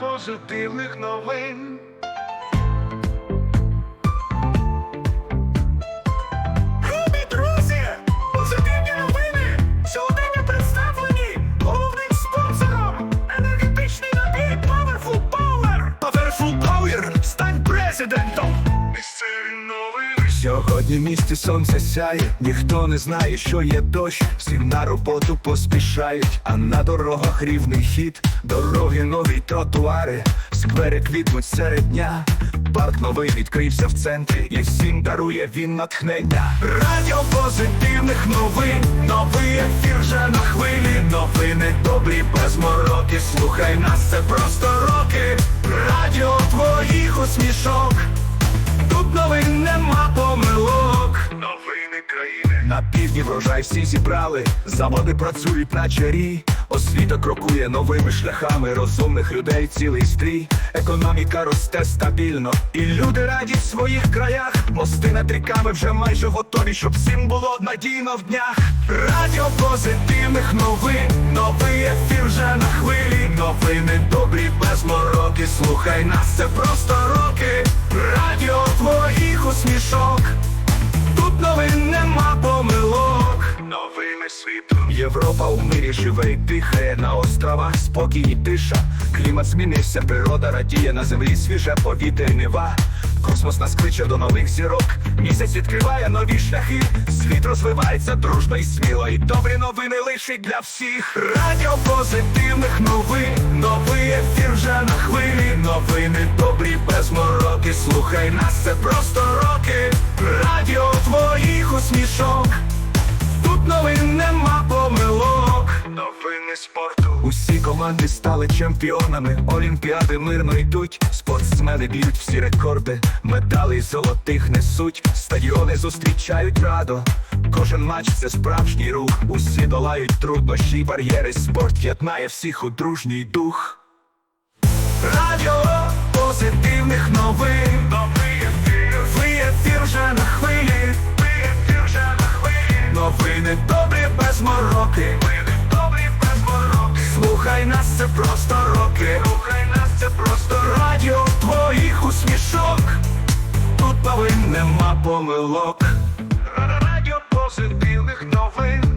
позитивних новин. Любі друзі! Позитивні новини! Сьогодні представлені головним спонсором енергетичний набір Powerful Power! Powerful Power! Стань президентом! Місцеві! Сьогодні в місті сонце сяє, ніхто не знає, що є дощ. Всі на роботу поспішають, а на дорогах рівний хід, дороги нові тротуари, сквери квітнуть серед дня. Парк новий відкрився в центрі, і всім дарує він натхнення. Радіо позитивних новин, новий ефір вже на хвилі. Новини добрі без мороки. Слухай нас, це просто Півдні врожай всі зібрали. Заводи працюють на чарі. Освіта крокує новими шляхами. Розумних людей цілий стрій. Економіка росте стабільно. І люди раді в своїх краях. Мости над ріками вже майже готові, щоб всім було надійно в днях. Радіо позитивних новин. Новий ефір вже на хвилі. Новини добрі без мороки. Слухай нас, це просто роки. Радіо твоїх усмішок. Новини. Європа у мирі живе і дихає на островах спокій і тиша. Клімат змінився, природа радіє на землі свіже повітря й нева. Космос нас кличе до нових зірок. Місяць відкриває нові шляхи. Світ розвивається дружно і сміло. І добрі новини лишить для всіх. Радіо позитивних новин. Новий ефір вже на хвилі. Новини добрі без мороки. Слухай нас, це просто роки. Радіо твоїх усмішок. Новини спорту. Усі команди стали чемпіонами. Олімпіади мирно йдуть. Спортсмени б'ють всі рекорди. Медалі золотих несуть. Стадіони зустрічають радо. Кожен матч це справжній рух. Усі долають труднощі, бар'єри. Спорт єднає всіх у дружній дух. Радіо позитивних новин. Новий вже на хвилі. Ви вже на хвилі. Новини добрі без мороки. Слухай нас, це просто роки, Слухай нас, це просто радіо твоїх усмішок. Тут повинен нема помилок. Радіо посид білих новин.